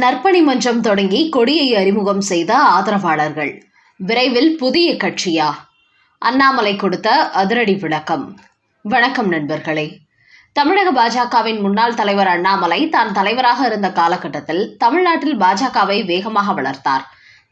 நற்பணி மன்றம் தொடங்கி கொடியை அறிமுகம் செய்த ஆதரவாளர்கள். விரைவில் புதிய கட்சியா? அண்ணாமலை கொடுத்த அதிரடி விளக்கம். வணக்கம் நண்பர்களே. தமிழக பாஜகவின் முன்னாள் தலைவர் அண்ணாமலை தான் தலைவராக இருந்த காலகட்டத்தில் தமிழ்நாட்டில் பாஜகவை வேகமாக வளர்த்தார்.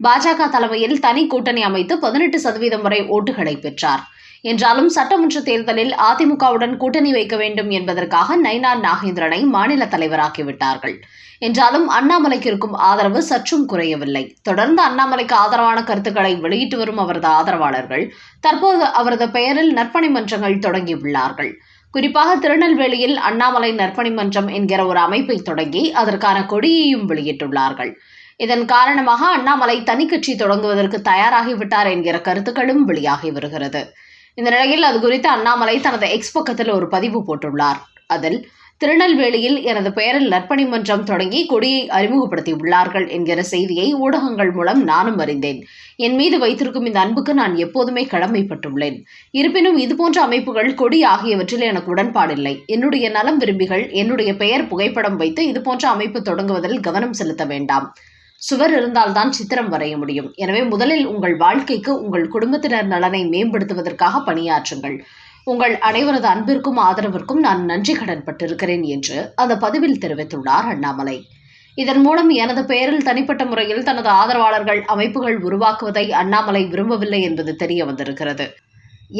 பாஜக தலைமையில் தனி கூட்டணி அமைத்து பதினெட்டு சதவீதம் வரை ஓட்டுகளை பெற்றார். என்றாலும் சட்டமன்ற தேர்தலில் அதிமுகவுடன் கூட்டணி வைக்க வேண்டும் என்பதற்காக நைனா நாகேந்திரனை மாநில தலைவராக்கிவிட்டார்கள். என்றாலும் அண்ணாமலைக்கு இருக்கும் ஆதரவு சற்றும் குறையவில்லை. தொடர்ந்து அண்ணாமலைக்கு ஆதரவான கருத்துக்களை வெளியிட்டு வரும் அவரது ஆதரவாளர்கள் தற்போது அவரது பெயரில் நற்பணி மன்றங்கள் தொடங்கியுள்ளார்கள். குறிப்பாக திருநெல்வேலியில் அண்ணாமலை நற்பணி மன்றம் என்கிற ஒரு அமைப்பை தொடங்கி அதற்கான கொடியையும் வெளியிட்டுள்ளார்கள். இதன் காரணமாக அண்ணாமலை தனி கட்சி தொடங்குவதற்கு தயாராகிவிட்டார் என்கிற கருத்துக்களும் வெளியாகி வருகிறது. இந்த நிலையில் அது குறித்து அண்ணாமலை தனது எக்ஸ் பக்கத்தில் ஒரு பதிவு போட்டுள்ளார். அதில் திருநெல்வேலியில் எனது பெயரில் நற்பணி மன்றம் தொடங்கி கொடியை அறிமுகப்படுத்தியுள்ளார்கள் என்கிற செய்தியை ஊடகங்கள் மூலம் நானும் அறிந்தேன். என் மீது வைத்திருக்கும் இந்த அன்புக்கு நான் எப்போதுமே கடமைப்பட்டுள்ளேன். இருப்பினும் இதுபோன்ற அமைப்புகள் கொடி ஆகியவற்றில் எனக்கு உடன்பாடில்லை. என்னுடைய நலம் விரும்பிகள் என்னுடைய பெயர் புகைப்படம் வைத்து இதுபோன்ற அமைப்பு தொடங்குவதில் கவனம் செலுத்த வேண்டாம். சுவர் இருந்தால்தான் சித்திரம் வரைய முடியும். எனவே முதலில் உங்கள் வாழ்க்கைக்கு உங்கள் குடும்பத்தினர் நலனை மேம்படுத்துவதற்காக பணியாற்றுங்கள். உங்கள் அனைவரது அன்பிற்கும் ஆதரவிற்கும் நான் நன்றி கடன் பட்டிருக்கிறேன் என்று அந்த பதிவில் தெரிவித்துள்ளார் அண்ணாமலை. இதன் மூலம் எனது பெயரில் தனிப்பட்ட முறையில் தனது ஆதரவாளர்கள் அமைப்புகள் உருவாக்குவதை அண்ணாமலை விரும்பவில்லை என்பது தெரிய வந்திருக்கிறது.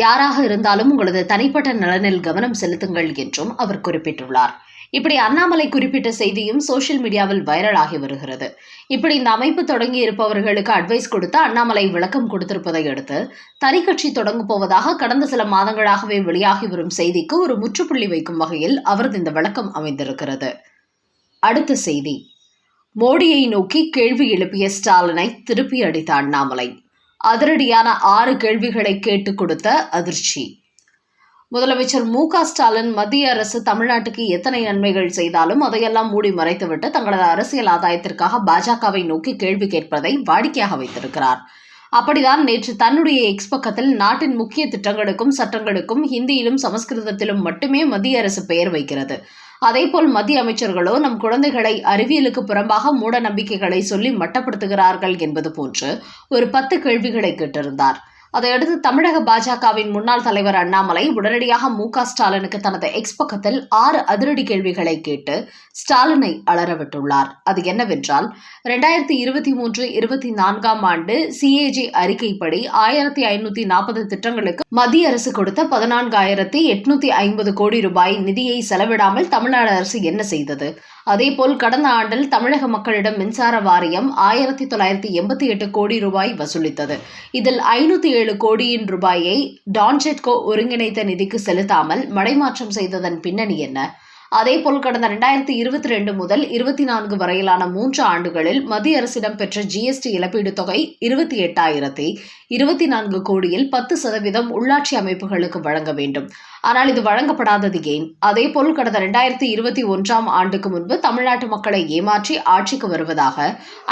யாராக இருந்தாலும் உங்களது தனிப்பட்ட நலனில் கவனம் செலுத்துங்கள் என்றும் அவர் குறிப்பிட்டுள்ளார். இப்படி அண்ணாமலை குறிப்பிட்ட செய்தியும் சோஷியல் மீடியாவில் வைரலாகி வருகிறது. இப்படி இந்த அமைப்பு தொடங்கி இருப்பவர்களுக்கு அட்வைஸ் கொடுத்து அண்ணாமலை விளக்கம் கொடுத்திருப்பதை அடுத்து தனி கட்சி தொடங்கப் போவதாக கடந்த சில மாதங்களாகவே வெளியாகி வரும் செய்திக்கு ஒரு முற்றுப்புள்ளி வைக்கும் வகையில் அவரது இந்த விளக்கம் அமைந்திருக்கிறது. அடுத்த செய்தி. மோடியை நோக்கி கேள்வி எழுப்பிய ஸ்டாலினை திருப்பி அடித்த அண்ணாமலை. அதிரடியான ஆறு கேள்விகளை கேட்டுக் கொடுத்த அதிர்ச்சி. முதலமைச்சர் மு க ஸ்டாலின் மத்திய அரசு தமிழ்நாட்டுக்கு எத்தனை நன்மைகள் செய்தாலும் அதையெல்லாம் மூடி மறைத்துவிட்டு தங்களது அரசியல் ஆதாயத்திற்காக பாஜகவை நோக்கி கேள்வி கேட்பதை வாடிக்கையாக வைத்திருக்கிறார். அப்படிதான் நேற்று தன்னுடைய எக்ஸ் பக்கத்தில் நாட்டின் முக்கிய திட்டங்களுக்கும் சட்டங்களுக்கும் ஹிந்தியிலும் சமஸ்கிருதத்திலும் மட்டுமே மத்திய அரசு பெயர் வைக்கிறது. அதேபோல் மத்திய அமைச்சர்களோ நம் குழந்தைகளை அறிவியலுக்கு புறம்பாக மூட நம்பிக்கைகளை சொல்லி மட்டப்படுத்துகிறார்கள் என்பது போன்று ஒரு பத்து கேள்விகளை கேட்டிருந்தார். அதையடுத்து தமிழக பாஜகவின் முன்னாள் தலைவர் அண்ணாமலை உடனடியாக மு ஸ்டாலினுக்கு தனது எக்ஸ் பக்கத்தில் ஆறு அதிரடி கேள்விகளை கேட்டு ஸ்டாலினை அலரவிட்டுள்ளார் அது என்னவென்றால் இரண்டாயிரத்தி இருபத்தி மூன்று இருபத்தி நான்காம் ஆண்டு சிஏஜி அறிக்கைப்படி ஆயிரத்தி ஐநூத்தி நாற்பது திட்டங்களுக்கு மத்திய அரசு கொடுத்த பதினான்காயிரத்தி எட்நூத்தி ஐம்பது கோடி ரூபாய் நிதியை செலவிடாமல் தமிழ்நாடு அரசு என்ன செய்தது? அதேபோல் கடந்த ஆண்டில் தமிழக மக்களிடம் மின்சார வாரியம் ஆயிரத்தி தொள்ளாயிரத்தி எண்பத்தி எட்டு கோடி ரூபாய் வசூலித்தது. இதில் ஐநூத்தி ஏழு கோடியின் ரூபாயை டான்செட்கோ ஒருங்கிணைத்த நிதிக்கு செலுத்தாமல் மடைமாற்றம் செய்ததன் பின்னணி என்ன? அதேபோல் கடந்த இரண்டாயிரத்தி இருபத்தி ரெண்டு முதல் இருபத்தி நான்கு வரையிலான மூன்று ஆண்டுகளில் மத்திய அரசிடம் பெற்ற ஜிஎஸ்டி இழப்பீடு தொகை இருபத்தி எட்டாயிரத்தி இருபத்தி நான்கு கோடியில் பத்து சதவீதம் உள்ளாட்சி அமைப்புகளுக்கு வழங்க வேண்டும். ஆனால் இது வழங்கப்படாதது ஏன்? அதேபோல் கடந்த இரண்டாயிரத்தி இருபத்தி ஒன்றாம் ஆண்டுக்கு முன்பு தமிழ்நாட்டு மக்களை ஏமாற்றி ஆட்சிக்கு வருவதாக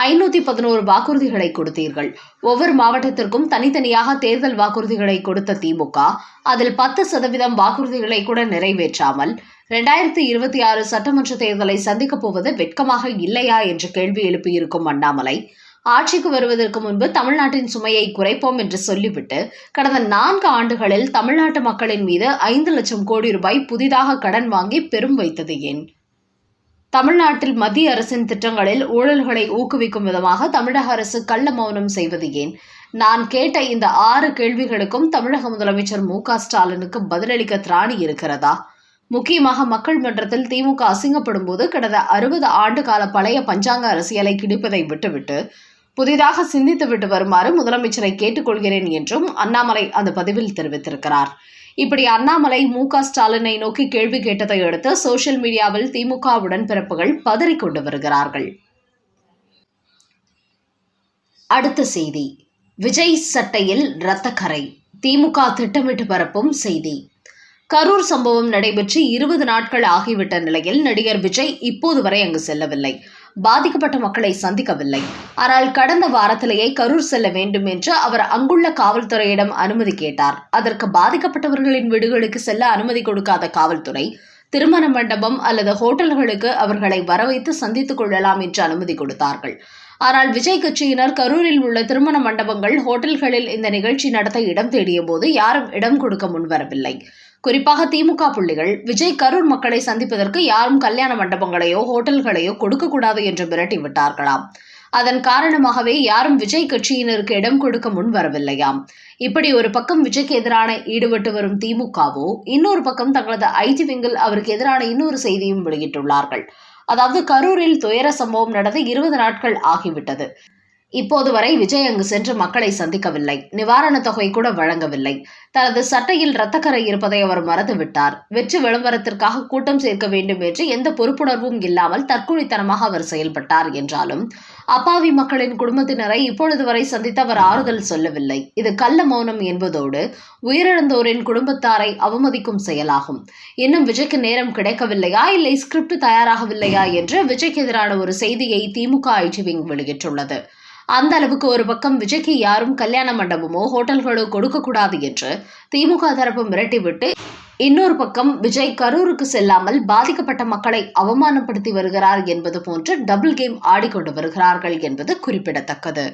ஐநூத்தி பதினோரு வாக்குறுதிகளை கொடுத்தீர்கள். ஒவ்வொரு மாவட்டத்திற்கும் தனித்தனியாக தேர்தல் வாக்குறுதிகளை கொடுத்த திமுக அதில் பத்து சதவீதம் வாக்குறுதிகளை கூட நிறைவேற்றாமல் இரண்டாயிரத்தி இருபத்தி ஆறு சட்டமன்ற தேர்தலை சந்திக்கப் போவது வெட்கமாக இல்லையா என்று கேள்வி எழுப்பியிருக்கும் அண்ணாமலை ஆட்சிக்கு வருவதற்கு முன்பு தமிழ்நாட்டின் சுமையை குறைப்போம் என்று சொல்லிவிட்டு கடந்த நான்கு ஆண்டுகளில் தமிழ்நாட்டு மக்களின் மீது ஐந்து லட்சம் கோடி ரூபாய் புதிதாக கடன் வாங்கி பெரும் வைத்தது ஏன்? தமிழ்நாட்டில் மத்திய அரசின் திட்டங்களில் ஊழல்களை ஊக்குவிக்கும் விதமாக தமிழக அரசு கள்ள மௌனம் செய்வது ஏன்? நான் கேட்ட இந்த ஆறு கேள்விகளுக்கும் தமிழக முதலமைச்சர் மு க ஸ்டாலினுக்கு பதிலளிக்க திராணி இருக்கிறதா? முக்கியமாக மக்கள் மன்றத்தில் திமுக அசிங்கப்படும் போது கடந்த அறுபது ஆண்டு கால பழைய பஞ்சாங்க அரசியலை கிடிப்பதை விட்டுவிட்டு புதிதாக சிந்தித்துவிட்டு வருமாறு முதலமைச்சரை கேட்டுக்கொள்கிறேன் என்றும் அண்ணாமலை அந்த பதிவில் தெரிவித்திருக்கிறார். இப்படி அண்ணாமலை மு க ஸ்டாலினை நோக்கி கேள்வி கேட்டதை அடுத்து சோசியல் மீடியாவில் திமுக உடன்பிறப்புகள் பதறிக்கொண்டு வருகிறார்கள். அடுத்த செய்தி. விஜய் சட்டையில் இரத்தக்கரை. திமுக திட்டமிட்டு பரப்பும் செய்தி. கரூர் சம்பவம் நடைபெற்று இருபது நாட்கள் ஆகிவிட்ட நிலையில் நடிகர் விஜய் இப்போது வரை அங்கு செல்லவில்லை. பாதிக்கப்பட்ட மக்களை சந்திக்கவில்லை. ஆனால் கடந்த வாரத்திலேயே கரூர் செல்ல வேண்டும் என்று அவர் அங்குள்ள காவல்துறையிடம் அனுமதி கேட்டார். அதற்கு பாதிக்கப்பட்டவர்களின் வீடுகளுக்கு செல்ல அனுமதி கொடுக்காத காவல்துறை திருமண மண்டபம் அல்லது ஹோட்டல்களுக்கு அவர்களை வரவைத்து சந்தித்துக் கொள்ளலாம் என்று அனுமதி கொடுத்தார்கள். ஆனால் விஜய் கட்சியினர் கரூரில் உள்ள திருமண மண்டபங்கள் ஹோட்டல்களில் இந்த நிகழ்ச்சி நடத்த இடம் தேடிய போது யாரும் இடம் கொடுக்க முன்வரவில்லை. குறிப்பாக திமுக புள்ளிகள் விஜய் கரூர் மக்களை சந்திப்பதற்கு யாரும் கல்யாண மண்டபங்களையோ ஹோட்டல்களையோ கொடுக்கக்கூடாது என்று மிரட்டி விட்டார்களாம் அதன் காரணமாகவே யாரும் விஜய் கட்சியினருக்கு இடம் கொடுக்க முன் வரவில்லையாம். இப்படி ஒரு பக்கம் விஜய்க்கு எதிரான ஈடுபட்டு வரும் திமுகவோ இன்னொரு பக்கம் தங்களது ஐடி விங்கில் அவருக்கு எதிரான இன்னொரு செய்தியும் வெளியிட்டுள்ளார்கள். அதாவது கரூரில் துயர சம்பவம் நடந்து இருபது நாட்கள் ஆகிவிட்டது. இப்போது வரை விஜய் அங்கு சென்று மக்களை சந்திக்கவில்லை. நிவாரணத் தொகை கூட வழங்கவில்லை. தனது சட்டையில் இரத்தக்கரை இருப்பதை அவர் மறந்துவிட்டார். வெற்றி விளம்பரத்திற்காக கூட்டம் சேர்க்க வேண்டும் என்று எந்த பொறுப்புணர்வும் இல்லாமல் தற்கொலைத்தனமாக அவர் செயல்பட்டார் என்றாலும் அப்பாவி மக்களின் குடும்பத்தினரை இப்பொழுது வரை சந்தித்து அவர் ஆறுதல் சொல்லவில்லை. இது கள்ள மௌனம் என்பதோடு உயிரிழந்தோரின் குடும்பத்தாரை அவமதிக்கும் செயலாகும். இன்னும் விஜய்க்கு நேரம் கிடைக்கவில்லையா? இல்லை ஸ்கிரிப்ட் தயாராகவில்லையா? என்று விஜய்க்கு எதிரான ஒரு செய்தியை திமுக ஐடி விங் வெளியிட்டுள்ளது. அந்த அளவுக்கு ஒரு பக்கம் விஜய்க்கு யாரும் கல்யாண மண்டபமோ ஹோட்டல்களோ கொடுக்கக்கூடாது என்று திமுக தரப்பு மிரட்டிவிட்டு இன்னொரு பக்கம் விஜய் கரூருக்கு செல்லாமல் பாதிக்கப்பட்ட மக்களை அவமானப்படுத்தி வருகிறார் என்பது போன்று டபுள் கேம் ஆடிக்கொண்டு வருகிறார்கள் என்பது குறிப்பிடத்தக்கது.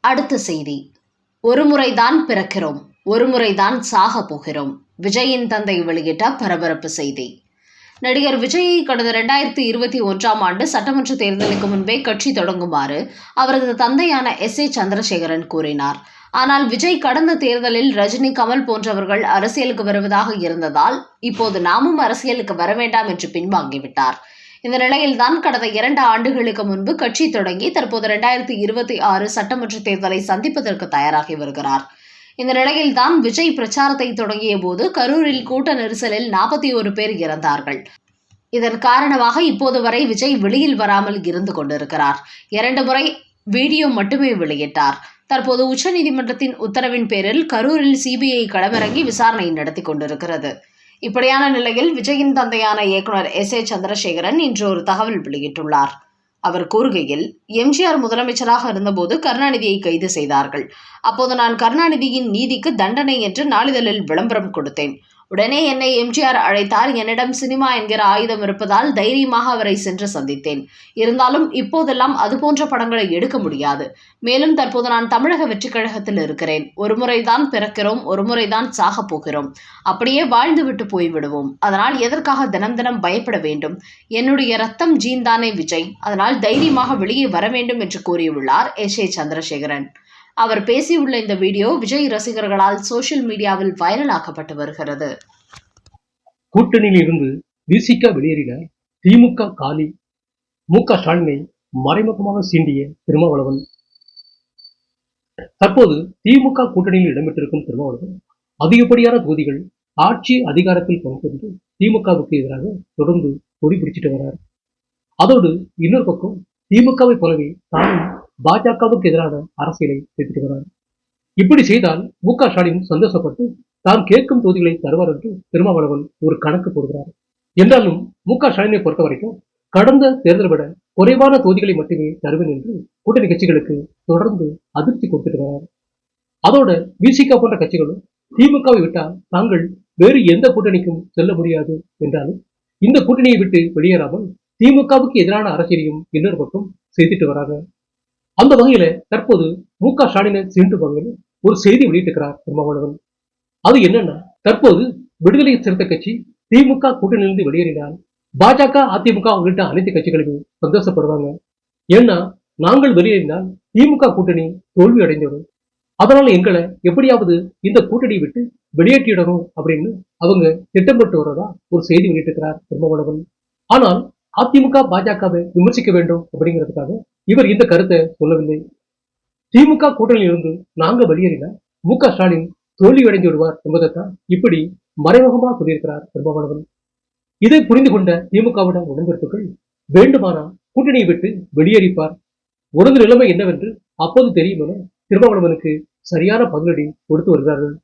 அடுத்த செய்தி. ஒருமுறைதான் பிறக்கிறோம் ஒருமுறைதான் சாக போகிறோம். விஜயின் தந்தை வெளியிட்ட பரபரப்பு செய்தி. நடிகர் விஜயை கடந்த இரண்டாயிரத்தி இருபத்தி ஒன்றாம் ஆண்டு சட்டமன்ற தேர்தலுக்கு முன்பே கட்சி தொடங்குமாறு அவரது தந்தையான எஸ் ஏ சந்திரசேகரன் கூறினார். ஆனால் விஜய் கடந்த தேர்தலில் ரஜினி கமல் போன்றவர்கள் அரசியலுக்கு வருவதாக இருந்ததால் இப்போது நாமும் அரசியலுக்கு வர வேண்டாம் என்று பின்வாங்கிவிட்டார். இந்த நிலையில்தான் கடந்த இரண்டு ஆண்டுகளுக்கு முன்பு கட்சி தொடங்கி தற்போது இரண்டாயிரத்தி இருபத்தி ஆறு சட்டமன்ற தேர்தலை சந்திப்பதற்கு தயாராகி வருகிறார். இந்த நிலையில்தான் விஜய் பிரச்சாரத்தை தொடங்கிய போது கரூரில் கூட்ட நெரிசலில் நாற்பத்தி ஒரு பேர் இறந்தார்கள். இதன் காரணமாக இப்போது வரை விஜய் வெளியில் வராமல் இருந்து கொண்டிருக்கிறார். இரண்டு முறை வீடியோ மட்டுமே வெளியிட்டார். தற்போது உச்சநீதிமன்றத்தின் உத்தரவின் பேரில் கரூரில் சிபிஐ களமிறங்கி விசாரணை நடத்தி கொண்டிருக்கிறது. இப்படியான நிலையில் விஜயின் தந்தையான இயக்குனர் எஸ் ஏ சந்திரசேகரன் இன்று ஒரு தகவல் வெளியிட்டுள்ளார். அவர் கூறுகையில் எம்ஜிஆர் முதலமைச்சராக இருந்தபோது கருணாநிதியை கைது செய்தார்கள். அப்போது நான் கருணாநிதியின் நீதிக்கு தண்டனை என்று நாளிதழில் விளம்பரம் கொடுத்தேன். உடனே என்னை எம்ஜிஆர் அழைத்தார் என்னிடம் சினிமா என்கிற ஆயுதம் இருப்பதால் தைரியமாக அவரை சென்று சந்தித்தேன். இருந்தாலும் இப்போதெல்லாம் அதுபோன்ற படங்களை எடுக்க முடியாது. மேலும் தற்போது நான் தமிழக வெற்றிக் கழகத்தில் இருக்கிறேன். ஒரு முறைதான் பிறக்கிறோம் ஒரு முறைதான் சாகப் போகிறோம். அப்படியே வாழ்ந்துவிட்டு போய்விடுவோம் அதனால் எதற்காக தினம் தினம் பயப்பட வேண்டும்? என்னுடைய ரத்தம் ஜீன்தானே விஜய். அதனால் தைரியமாக வெளியே வர வேண்டும் என்று கூறியுள்ளார் எஸ் ஏ சந்திரசேகரன். அவர் பேசியுள்ள இந்த வீடியோ விஜய் ரசிகர்களால் சோசியல் மீடியாவில் வைரலாக்கப்பட்டு வருகிறது. கூட்டணியில் இருந்து விசிக வெளியேறின திமுக காலி மு க ஸ்டாலினை மறைமுகமாக சீண்டிய திருமாவளவன். தற்போது திமுக கூட்டணியில் இடம்பெற்றிருக்கும் திருமாவளவன் அதிகப்படியான தொகுதிகள் ஆட்சி அதிகாரத்தில் பங்கு திமுகவுக்கு எதிராக தொடர்ந்து கொடி பிடிச்சிட்டு வரார். அதோடு இன்னொரு பக்கம் திமுகவை போலவே தானும் பாஜகவுக்கு எதிரான அரசியலை செய்துட்டு வரார் இப்படி செய்தால் மு க ஸ்டாலின் சந்தோஷப்பட்டு தான் கேட்கும் தொகுதிகளை தருவார் என்று திருமாவளவன் ஒரு கணக்கு போடுகிறார். என்றாலும் மு க ஸ்டாலினை பொறுத்த வரைக்கும் கடந்த தேர்தலை விட குறைவான தொகுதிகளை மட்டுமே தருவேன் என்று கூட்டணி கட்சிகளுக்கு தொடர்ந்து அதிர்ச்சி கொடுத்துட்டு வரார் அதோட விசிக போன்ற கட்சிகளும் திமுகவை விட்டால் தாங்கள் வேறு எந்த கூட்டணிக்கும் செல்ல முடியாது என்றாலும் இந்த கூட்டணியை விட்டு வெளியேறாமல் திமுகவுக்கு எதிரான அரசியலையும் இன்னொரு பக்கம் செய்துட்டு வராங்க. அந்த வகையில தற்போது மு க ஸ்டாலினை சீண்டு வகையில் ஒரு செய்தி வெளியிட்டிருக்கிறார் திருமாவளவன் அது என்னன்னா தற்போது விடுதலை சிறுத்தை கட்சி திமுக கூட்டணியிலிருந்து வெளியேறினால் பாஜக அதிமுக உள்ளிட்ட அனைத்து கட்சிகளுமே சந்தோஷப்படுவாங்க. ஏன்னா நாங்கள் வெளியேறினால் திமுக கூட்டணி தோல்வி அடைந்துவிடும். அதனால எங்களை எப்படியாவது இந்த கூட்டணியை விட்டு வெளியேற்றிடணும் அப்படின்னு அவங்க திட்டமிட்டு வர்றதா ஒரு செய்தி வெளியிட்டிருக்கிறார் திருமாவளவன் ஆனால் அதிமுக பாஜகவை விமர்சிக்க வேண்டும் அப்படிங்கிறதுக்காக இவர் இந்த கருத்தை சொல்லவில்லை. திமுக கூட்டணியில் இருந்து நாங்க வெளியேறினா மு க ஸ்டாலின் தோல்வியடைந்து விடுவார் என்பதைத்தான் இப்படி மறைமுகமா சொல்லியிருக்கிறார் திருமாவளவன் இதை புரிந்து கொண்ட திமுகவிட உடன்பிறப்புகள் வேண்டுமானா கூட்டணியை விட்டு வெளியேறிப்பார். உனது நிலைமை என்னவென்று அப்போது தெரியும் என திருமாவளவனுக்கு சரியான பதிலடி கொடுத்து வருகிறார்கள்.